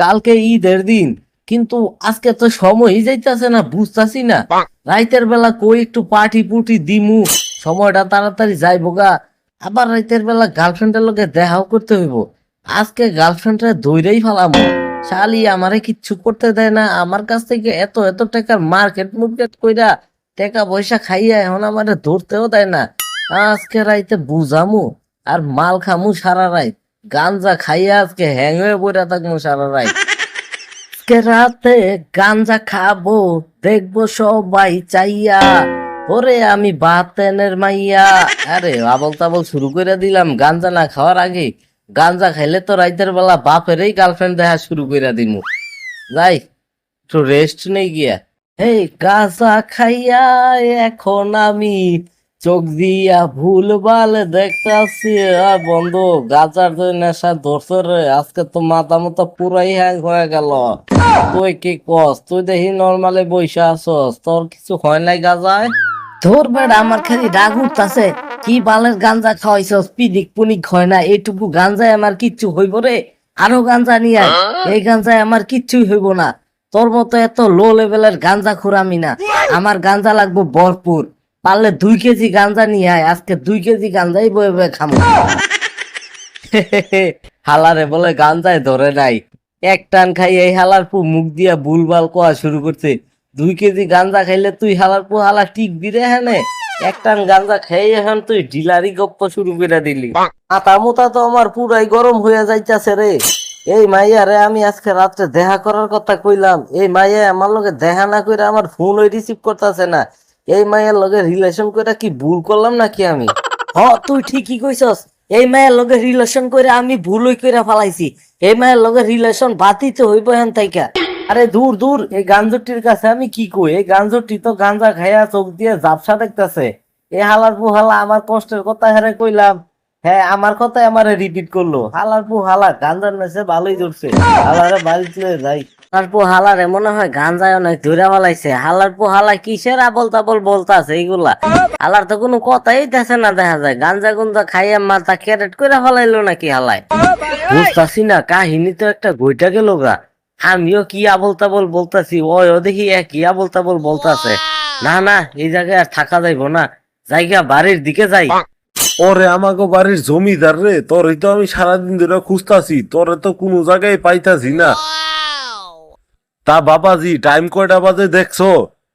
কালকে ঈদের দিন। কিন্তু আজকে তো সময়ই যাইতাছে না বুঝতাছি না। রাইতের বেলা কই একটু পার্টি পুটি দিমু সময়টা তাড়াতাড়ি যাইবো গা। আবার রাইতের বেলা গার্লফ্রেন্ডের লগে দেখাও করতে হইব। আজকে গার্লফ্রেন্ডটা দৌড়েই ফেলামো। শালি আমারে কিচ্ছু করতে দেয় না আমার কাছ থেকে এত এত টাকার মার্কেট মুর্কেট কইরা টাকা পয়সা খাইয়া এখন আমারে ধরতেও দেয় না। আজকে রাইতে বুঝামু আর মাল খামু সারা রাইত গাঞ্জা খাইয়া আজকে হ্যাং হয়ে পড়ে থাকব সারা রাইত আজকে রাতে গাঞ্জা খাব, দেখব সবাই চাইয়া। ওরে আমি বাতেনের মাইয়া। আরে, আবল তাবল শুরু করে দিলাম গাঞ্জা না খাওয়ার আগে। গাঞ্জা খাইলে তো রাইতের বেলা বাপেরই গার্লফ্রেন্ড দেখা শুরু করে দিমু। যাই, একটু রেস্ট নেই গিয়া। এই গাঁজা খাইয়া এখন আমি চোখ দিয়া ভুলভাল দেখতাছি আর বন্ধু, গাজার নেশা ধরছে রে, আজকে তো মাথা মতো পুরাই হ্যাং হয়ে গেল। তুই কি কস? তুই দেখি নর্মালি বইসা আছস। তোর কিছু হয় নাই গাজায়? তোর বেড়া, আমার খালি রাগ উঠতাছে। কি বালের গাঞ্জা খাওয়াইছস? পিদিক পুনিক হয় না, এইটুকু গাঞ্জায় আমার কিচ্ছু হইব রে? আরও গাঞ্জা নিয়ে আয়। এই গাঞ্জায় আমার কিচ্ছুই হইব না। তোর মতো এত লো লেভেলের গাঞ্জা খুরামি না। আমার গাঞ্জা লাগবো ভরপুর। পারলে দুই কেজি গাঞ্জা নিয়ে আয়, আজকে দুই কেজি গাঞ্জাই বয়ে বয়ে খামো। হালারে বলে গাঞ্জায় ধরে নাই। এক টান খাই এই হালার পু মুখ দিয়া বুলবাল কোয়া শুরু করছে। দুই কেজি গাঞ্জা খাইলে তুই হালার পু হালা টিক দিরে হ্যানে এক টান গাঞ্জা খেয়ে এখন তুই ডিলারি গপ্প শুরু করে দিলি। মাথা মোতা তো আমার পুরাই গরম হয়ে যাইতাছে রে। এই মাইয়া রে, আমি আজকে রাত্রে দেখা করার কথা কইলাম। এই মাইয়া আমার লগে দেখা না কইরা আমার ফোন ওই রিসিভ করতেছে না। এই মায়ের লগে রিলেশন কইরা কি ভুল করলাম নাকি আমি? হ, তুই ঠিকই কইছস। এই মায়ের লগে রিলেশন করে আমি ভুলই কইরা ফালাইছি। এই মায়ের লগে রিলেশন বাতিতে হইব হেন তাইকা। আরে দূর দূর, এই গাঞ্জটির কাছে আমি কি কই? এই গাঞ্জটি তো গাঞ্জা খাইয়া চোখ দিয়ে জাপসা দেখতাছে। এই হালার পু হালা আমার কষ্টের কথা হেরে কইলাম। হ্যাঁ আমার কথাই আমারে রিপিট করল। হালার পু হালা গাঞ্জার নেছে ভালোই ধরছে হালারে বাড়িতে যাই। হালার হালারে মনে হয় গাঞ্জায় অনেক ফেলাইছে। হালার পু হালা কিসের আবল তাবল বলতাছে এইগুলা? হালার তো কোনো কথাই না দেখা যায়। গাঞ্জা গুঞ্জা মাথা ক্যারেট করে ফেলাইলো নাকি হালায়? বুঝতাছি না, কাহিনী তো একটা গইটা গেল গা। আমিও কি আবল তাবল বলতাছি ওই ও দেখি এক কি আবল তাবল বলতাছে। না না, এই জায়গায় আর থাকা যাইবো না। জায়গা বাড়ির দিকে যাই। ওরে আমাকে বাড়ির জমিদার রে, তোরই তো আমি সারাদিন ধরে খুঁজতাছি, তোরে তো কোনো জায়গায় পাইতাছি না। তা বাবাজি টাইম কয়টা বাজে দেখছ?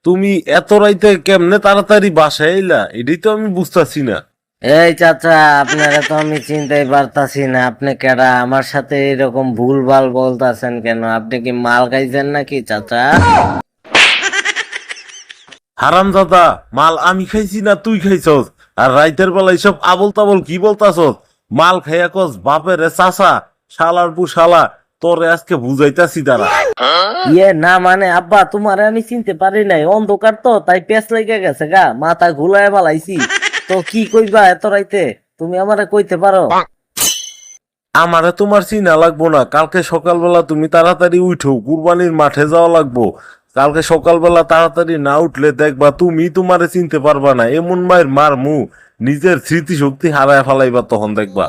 তুমি এত রাইতে কেমনে তাড়াতাড়ি বাসায় এলা এটাই তো আমি বুঝতাছি না। এই চাচা আপনারা তো আমি চিনতেই পারতাছি না। আপনি কেডা আমার সাথে এরকম ভুল ভালো বলতাছেন কেন? আপনি কি মাল খাইছেন নাকি চাচা? হারাম দাদা মাল আমি খাইছি না তুই খাইছস। আর রাইতের বেলা এইসব আবল তাবল কি বলতাছস? মাল খাইয়া কস বাপের রে চাচা শালার পু শালা তোরে আজকে বুঝাইতাছি দাঁড়া। ইয়ে না মানে আব্বা তোমার আমি চিনতে পারি নাই। অন্ধকার তো তাই পেঁচ লেগে গেছে গা। মাথা ঘুলায় ফেলাইছি। তো কি কইবা এত রাইতে? তুমি আমারে কইতে পারো? আমারে তোমার চিনা লাগবো না। কালকে সকালবেলা তুমি তাড়াতাড়ি উঠো কুরবানির মাঠে যাওয়া লাগবো। কালকে সকালবেলা তাড়াতাড়ি না উঠলে দেখবা তুমি তোমারে চিনতে পারবা না। এমন মায়ের মার মু নিজের স্মৃতি শক্তি হারায় ফেলাইবা তখন দেখবা।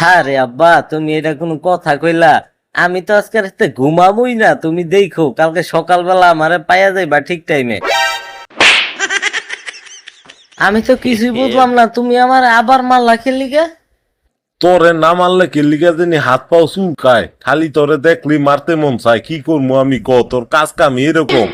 হ্যাঁ রে আব্বা তুমি এটা কোনো কথা কইলা। আমি তো আজকে রাতে ঘুমাবই না তুমি দেখো কালকে সকালবেলা আমারে পাইয়া যাইবা ঠিক টাইমে আমি তো কিছুই বুঝলাম না তুমি আমার আবার মারলা খেললি কে তোরে না মারলে কেলিকা জানি হাত পাও চুলকায় খালি তোরে দেখলি মারতে মন চায় কি করব আমি ক তোর কাজ কাম এরকম।